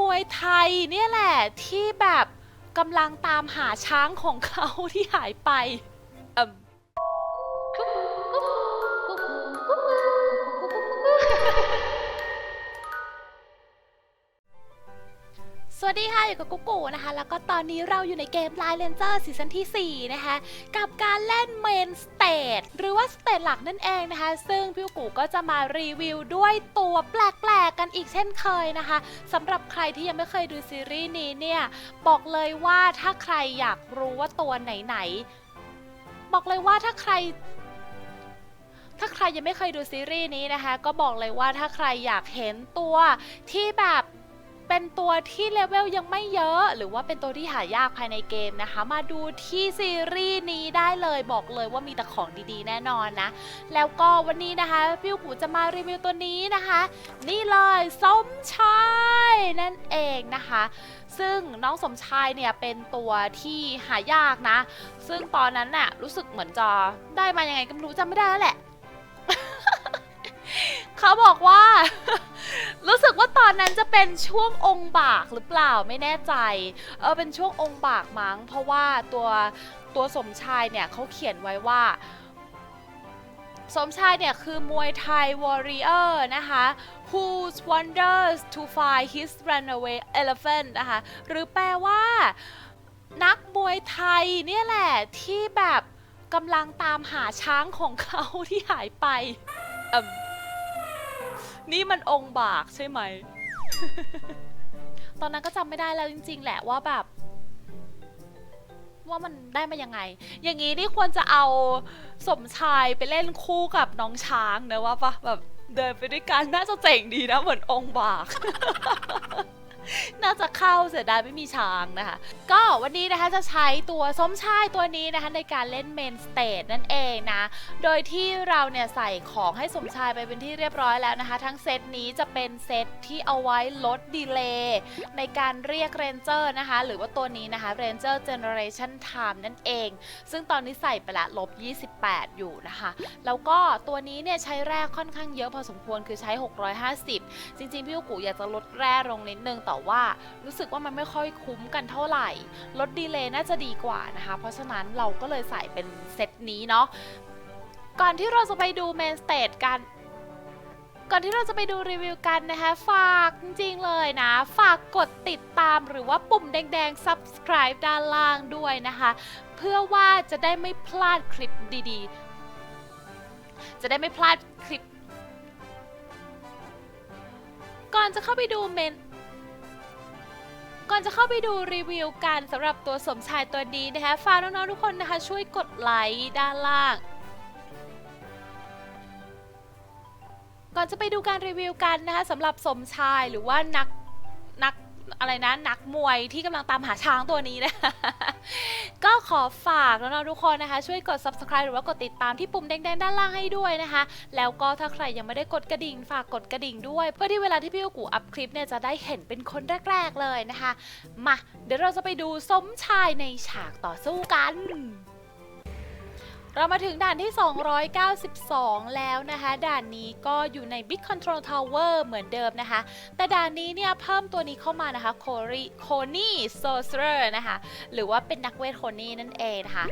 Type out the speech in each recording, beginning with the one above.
มวยไทยเนี่ยแหละที่แบบกำลังตามหาช้างของเขาที่หายไป สวัสดีค่ะ อยู่กับกุ๊กกูนะคะ แล้วก็ตอนนี้เราอยู่ในเกม Line Ranger ซีซั่นที่ 4 นะคะ กับการเล่นเมนสเตจหรือว่าสเตจหลักนั่นเองนะคะ ซึ่งพี่กุ๊กกูก็จะมารีวิวด้วยตัวแปลกๆกันอีกเช่นเคยนะคะสำหรับใครที่ยังไม่เคยดูซีรีส์นี้เนี่ย บอกเลยว่าถ้าใครอยากรู้ว่าตัวไหนๆ บอกเลยว่าถ้าใครถ้าใครยังไม่เคยดูซีรีส์นี้นะคะ ก็บอกเลยว่าถ้าใครอยากเห็นตัวที่แบบ เป็นตัวที่เลเวลยังไม่เยอะ หรือว่าเป็นตัวที่หายากภายในเกมนะคะ มาดูที่ซีรีส์นี้ได้เลยบอกเลยว่ามีแต่ของดีๆ แน่นอนนะ แล้วก็วันนี้นะคะพี่กูจะมารีวิวตัวนี้นะคะ นี่เลยสมชายนั่นเองนะคะ ซึ่งน้องสมชายเนี่ยเป็นตัวที่หายากนะ ซึ่งตอนนั้นน่ะรู้สึกเหมือนจะได้มายังไงก็ไม่รู้จำไม่ได้แล้วแหละ เขาบอกว่า รู้สึกว่าตอนนั้นจะเป็นช่วงองค์บากหรือเปล่าไม่แน่ใจ เออเป็นช่วงองค์บากมั้ง เพราะว่าตัวตัวสมชายเนี่ยเขาเขียนไว้ว่า สมชายเนี่ยคือมวยไทย warrior นะคะ who wonders to find his runaway elephant นะคะ หรือแปลว่า นักมวยไทยเนี่ยแหละที่แบบกำลังตามหาช้างของเขาที่หายไปเอิ่ม นี่มันองค์บากใช่ไหม ตอนนั้นก็จำไม่ได้แล้วจริง ๆ แหละว่าแบบ ว่ามันได้มายังไง อย่างนี้นี่ควรจะเอาสมชายไปเล่นคู่กับน้องช้างนะว่าปะแบบเดินไปด้วยกันน่าจะเจ๋งดีนะเหมือนองค์บาก น่าจะเข้าเสียดายไม่มีช้างนะคะ ก็วันนี้นะคะจะใช้ตัวส้มชายตัวนี้นะคะในการเล่นเมนสเตจนั่นเองนะ โดยที่เราเนี่ยใส่ของให้สมชายไปเป็นที่เรียบร้อยแล้วนะคะ ทั้งเซตนี้จะเป็นเซตที่เอาไว้ลดดีเลย์ในการเรียกเรนเจอร์นะคะ หรือว่าตัวนี้นะคะ Ranger Generation Time นั่นเอง ซึ่งตอนนี้ใส่ไปละลบ 28 อยู่นะคะ แล้วก็ตัวนี้เนี่ยใช้แร่ค่อนข้างเยอะพอสมควรคือใช้ 650 จริงๆ พี่กูอยากจะลดแร่ลงนิดนึงแต่ว่ารู้สึกว่ามันไม่ค่อยคุ้มกันเท่าไหร่ลดดีเลย์น่าจะดีกว่านะคะ เพราะฉะนั้นเราก็เลยใส่เป็นเซตนี้เนาะก่อนที่เราจะไปดูเมนสเตจกันก่อนที่เราจะไปดูรีวิวกันนะคะ ฝากจริงๆเลยนะ ฝากกดติดตามหรือว่าปุ่มแดงๆ subscribe ด้านล่างด้วยนะคะ เพื่อว่าจะได้ไม่พลาดคลิปดีๆ จะได้ไม่พลาดคลิป ก่อนจะเข้าไปดูเมน ก่อนจะเข้าไปดูรีวิวกันสำหรับตัวสมชายตัวนี้นะคะฝากน้องๆทุกคนนะคะช่วยกดไลค์ด้านล่าง ก่อนจะไปดูการรีวิวกันนะคะสำหรับสมชายหรือว่านักนัก อะไรนะนักมวยที่กำลังตามหาช้างตัวนี้นะ ก็ขอฝากน้องๆทุกคนนะคะ ช่วยกด subscribe หรือว่ากดติดตามที่ปุ่มแดงๆด้านล่างให้ด้วยนะคะ แล้วก็ถ้าใครยังไม่ได้กดกระดิ่ง ฝากกดกระดิ่งด้วย เพื่อที่เวลาที่พี่กูอัพคลิปเนี่ยจะได้เห็นเป็นคนแรกๆเลยนะคะ มาเดี๋ยวเราจะไปดูสมชายในฉากต่อสู้กัน เรามาถึงด่านที่ 292 แล้วนะคะ ด่านนี้ก็อยู่ใน Big Control Tower เหมือนเดิมนะคะ แต่ด่านนี้เนี่ยเพิ่มตัวนี้เข้ามานะคะ โครีโคนี่โซเซอร์นะคะ หรือว่าเป็นนักเวทโคนี่นั่นเองนะคะ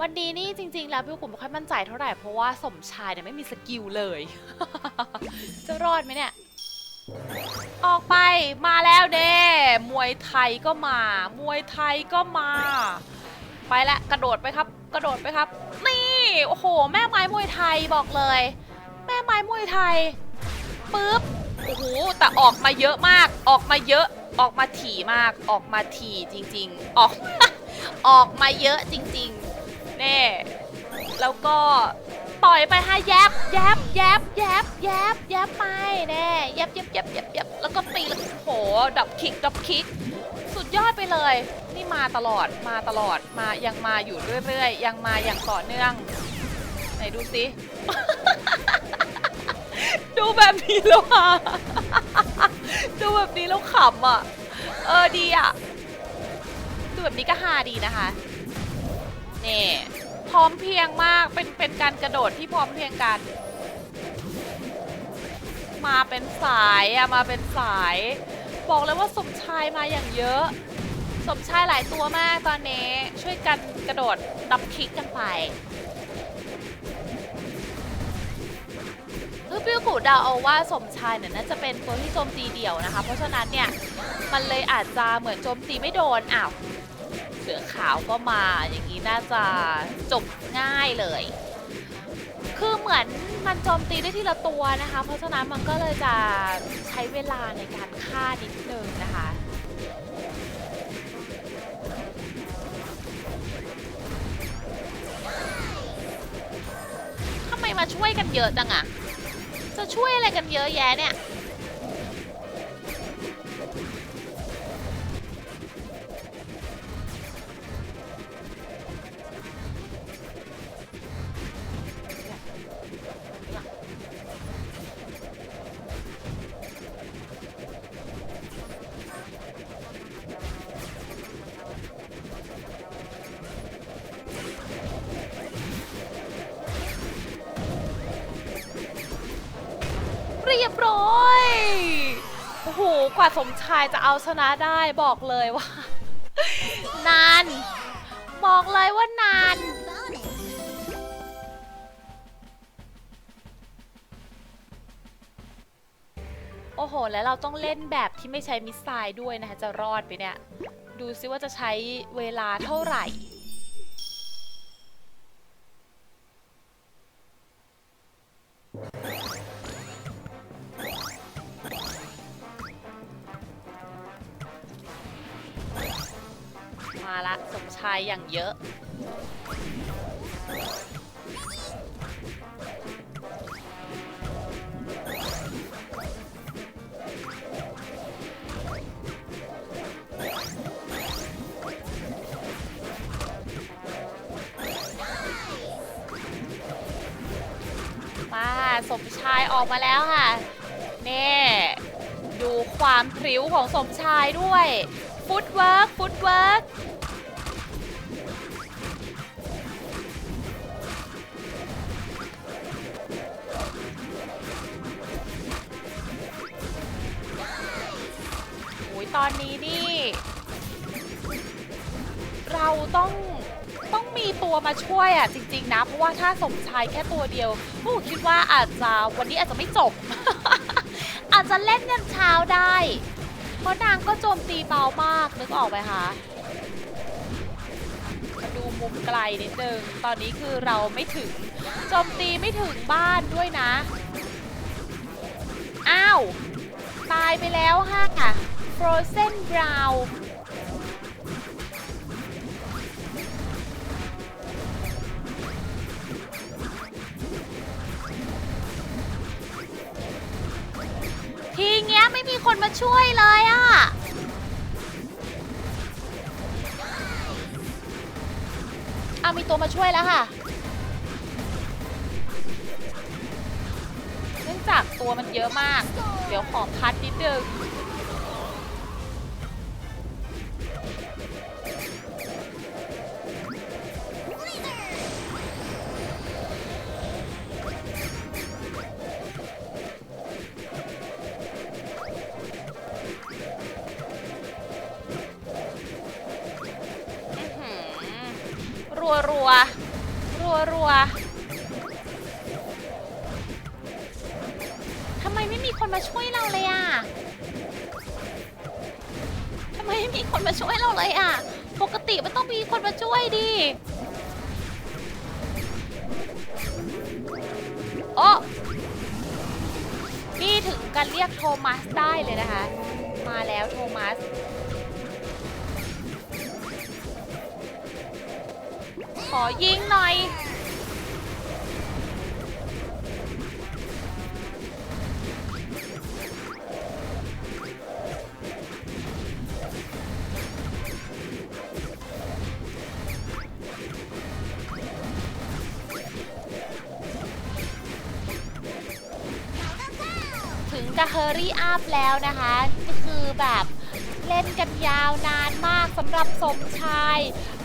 วันนี้นี่จริงๆ แล้วพี่กุ่มไม่ค่อยมั่นใจเท่าไหร่ เพราะว่าสมชายเนี่ยไม่มีสกิลเลย จะรอดไหมเนี่ย ออกไปมาแล้วเด้มวยไทยก็มา มวยไทยก็มา ไปละกระโดดไปครับ กระโดดไปครับ นี่ โอ้โห แม่ไม้มวยไทยบอกเลย แม่ไม้มวยไทยปึ๊บโอ้โหแต่ออกมาเยอะมาก ออกมาเยอะ ออกมาถี่มาก ออกมาถี่จริง ๆ ออก ออกมาเยอะจริงๆเน่แล้วก็ต่อยไปฮะแยบแยบแยบแยบแยบแยบไปแน่แยบแยบแยบแยบแยบแล้วก็ตีแล้วโอ้โหดับคิกดับคิก ยอดไปเลย นี่มาตลอดมาตลอดมายังมาอยู่เรื่อยๆ ยังมาอย่างต่อเนื่อง ไหนดูสิ ดูแบบนี้แล้วอะ ดูแบบนี้แล้วขำอะ เออดีอะ ดูแบบนี้ก็ฮาดีนะคะ นี่ พร้อมเพียงมาก เป็นเป็นการกระโดดที่พร้อมเพียงกัน มาเป็นสายอะ มาเป็นสาย บอกเลยว่าสมชายมาอย่างเยอะ สมชายหลายตัวมากตอนนี้ ช่วยกันกระโดดดับคิกกันไปคือพี่กูเดาเอาว่าสมชายเนี่ยน่าจะเป็นตัวที่โจมตีเดี่ยวนะคะ เพราะฉะนั้นเนี่ยมันเลยอาจจะเหมือนโจมตีไม่โดนอ้าวเสือขาวก็มาอย่างนี้น่าจะจบง่ายเลย คือเหมือนมันโจมตีได้ทีละตัวนะคะ เพราะฉะนั้นมันก็เลยจะใช้เวลาในการฆ่านิดนึงนะคะทำไมมาช่วยกันเยอะจังอะจะช่วยอะไรกันเยอะแยะเนี่ย เรียบร้อย โอ้โห กว่าสมชายจะเอาชนะได้บอกเลยว่า นาน บอกเลยว่านาน โอ้โห แล้วเราต้องเล่นแบบที่ไม่ใช้มิสไซล์ด้วยนะคะ จะรอดไปเนี่ย ดูซิว่าจะใช้เวลาเท่าไหร่ ชายอย่างเยอะมาสมชายออกมาแล้วค่ะนี่ดูความพริ้วของสมชายด้วยฟุตเวิร์กฟุตเวิร์ก ตอนนี้นี่ เราต้องต้องมีตัวมาช่วยอะจริง ๆ นะ เพราะว่าถ้าสมชายแค่ตัวเดียวพวกคิดว่าอาจจะวันนี้อาจจะไม่จบ อาจจะเล่นยันเช้าได้ เพราะนางก็โจมตีเบามากนึกออกไหมคะมาดูมุมไกลนิดนึงตอนนี้คือเราไม่ถึงโจมตีไม่ถึงบ้านด้วยนะ อ้าว ตายไปแล้วค่ะ Frozen Brown ทีเงี้ยไม่มีคนมาช่วยเลยอะเอามีตัวมาช่วยแล้วค่ะ เนื่องจากตัวมันเยอะมาก เดี๋ยวขอพัดนิดนึง รัวรัวรัวรัวทำไมไม่มีคนมาช่วยเราเลยอะทำไมไม่มีคนมาช่วยเราเลยอะ ปกติมันต้องมีคนมาช่วยดิโอ้นี่ถึงการเรียกโทมัสได้เลยนะคะ อยิงหน่อย ถึงจะเฮอรี่อัพแล้วนะคะ ก็คือแบบเล่นกันยาวนานมากสำหรับสมชาย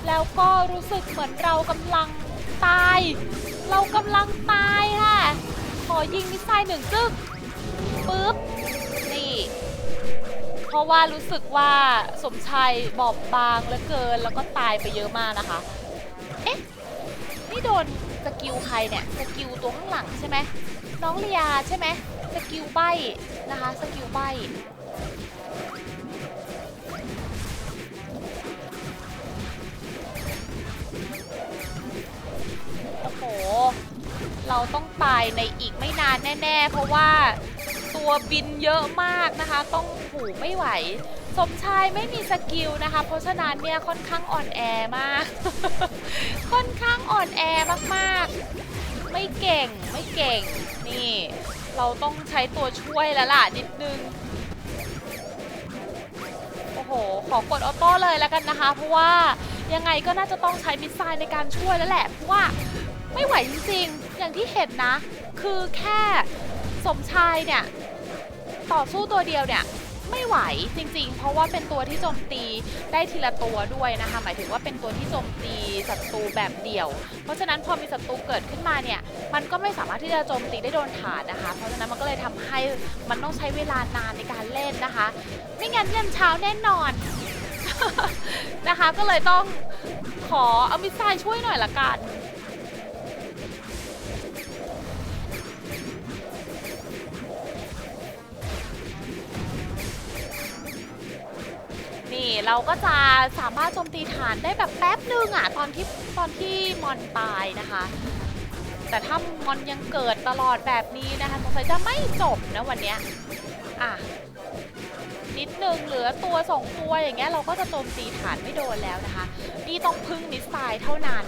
แล้วก็รู้สึกเหมือนเรากำลังตาย เรากำลังตายค่ะ ขอยิงมิสไซล์หนึ่งจึ๊กปึ๊บ นี่ เพราะว่ารู้สึกว่าสมชายบอบบางเหลือเกินแล้วก็ตายไปเยอะมากนะคะ เอ๊ะ นี่โดนสกิลใครเนี่ย สกิลตัวข้างหลังใช่ไหม น้องเลียใช่ไหมสกิลใบนะคะ สกิลใบ เราต้องตายในอีกไม่นานแน่ๆ เพราะว่าตัวบินเยอะมากนะคะ ต้องหูไม่ไหว สมชายไม่มีสกิลนะคะ เพราะฉะนั้นเนี่ยค่อนข้างอ่อนแอมาก ค่อนข้างอ่อนแอมากๆ ไม่เก่งไม่เก่ง นี่ เราต้องใช้ตัวช่วยแล้วล่ะนิดนึงโอ้โห ขอกดออโต้เลยแล้วกันนะคะ เพราะว่ายังไงก็น่าจะต้องใช้มิสไซล์ในการช่วยแล้วแหละ เพราะว่าไม่ไหวจริงๆ อย่างที่เห็นนะ คือแค่สมชายเนี่ย ต่อสู้ตัวเดียวเนี่ยไม่ไหวจริงๆ เพราะว่าเป็นตัวที่โจมตีได้ทีละตัวด้วยนะคะ หมายถึงว่าเป็นตัวที่โจมตีศัตรูแบบเดี่ยว เพราะฉะนั้นพอมีศัตรูเกิดขึ้นมาเนี่ย มันก็ไม่สามารถที่จะโจมตีได้โดนฐานนะคะ เพราะฉะนั้นมันก็เลยทำให้มันต้องใช้เวลานานในการเล่นนะคะ ไม่งั้นยันเช้าแน่นอนนะคะ ก็เลยต้องขอเอามิสไซช่วยหน่อยละกัน เราก็จะสามารถโจมตีฐานได้แบบแป๊บหนึ่งอะตอนที่ตอนที่มอนตายนะคะ แต่ถ้ามอนยังเกิดตลอดแบบนี้นะคะสงสัยจะไม่จบนะวันเนี้ยอะนิดนึงเหลือตัวสองตัวอย่างเงี้ยเราก็จะโจมตีฐานไม่โดนแล้วนะคะนี่ต้องพึ่งมิสไซล์เท่านั้น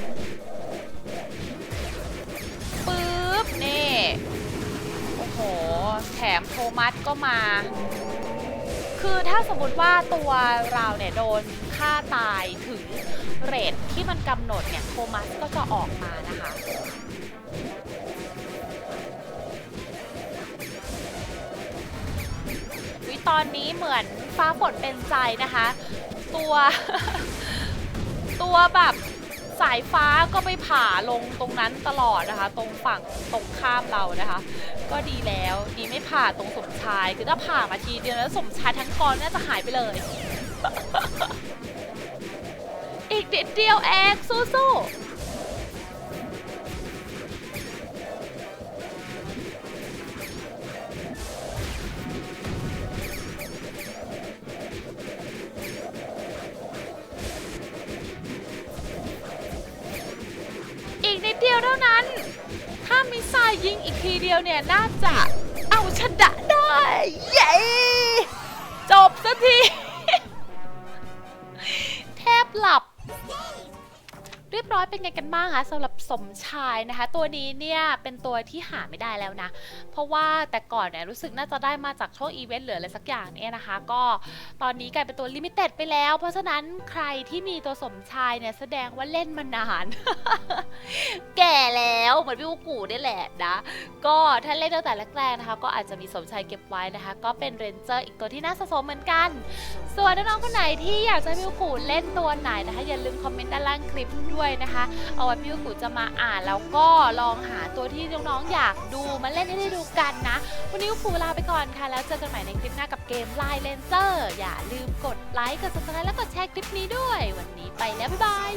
ปึ๊บนี่โอ้โหแถมโทมัสก็มา คือถ้าสมมติว่าตัวเราเนี่ยโดนฆ่าตายถึงเรทที่มันกำหนดเนี่ยโทมัสก็จะออกมานะคะวิตอนนี้เหมือนฟ้าฝนเป็นใจนะคะ ตัว ตัวแบบ สายฟ้าก็ไปผ่าลงตรงนั้นตลอดนะคะ ตรงฝั่งตรงข้ามเรานะคะ ก็ดีแล้วดีไม่ผ่าตรงสมชายคือถ้าผ่ามาทีเดียวแล้วสมชายทั้งกองน่าจะหายไปเลย อีกนิดเดียวเองสู้ๆ มิสไซล์ยิงอีกทีเดียวเนี่ยน่าจะเอาชนะได้ เย้จบสักที แทบหลับ เรียบร้อยเป็นไงกันบ้างคะสำหรับ สมชายนะคะ ตัวนี้เนี่ยเป็นตัวที่หาไม่ได้แล้วนะ เพราะว่าแต่ก่อนเนี่ยรู้สึกน่าจะได้มาจากช่วงอีเวนต์หรืออะไรสักอย่างเนี่ยนะคะ ก็ตอนนี้กลายเป็นตัวลิมิเต็ดไปแล้ว เพราะฉะนั้นใครที่มีตัวสมชายเนี่ยแสดงว่าเล่นมานาน แก่แล้วเหมือนพี่วูกูนี่แหละนะก็ถ้าเล่นตั้งแต่แรกๆนะคะ ก็อาจจะมีสมชายเก็บไว้นะคะ ก็เป็นเรนเจอร์อีกตัวที่น่าสะสมเหมือนกัน ส่วนน้องๆคนไหนที่อยากจะให้พี่วูกูเล่นตัวไหนนะคะ อย่าลืมคอมเมนต์ด้านล่างคลิปด้วยนะคะ เอาไว้พี่วูกูจะมาอ่านแล้วก็ลองหาตัวที่น้องๆอยากดูมาเล่นให้ได้ดูกันนะ วันนี้ครูลาไปก่อนค่ะ แล้วเจอกันใหม่ในคลิปหน้ากับเกมไลน์เลนเซอร์อย่าลืมกดไลค์กด subscribe และกดแชร์คลิปนี้ด้วย วันนี้ไปแล้วบ๊ายบาย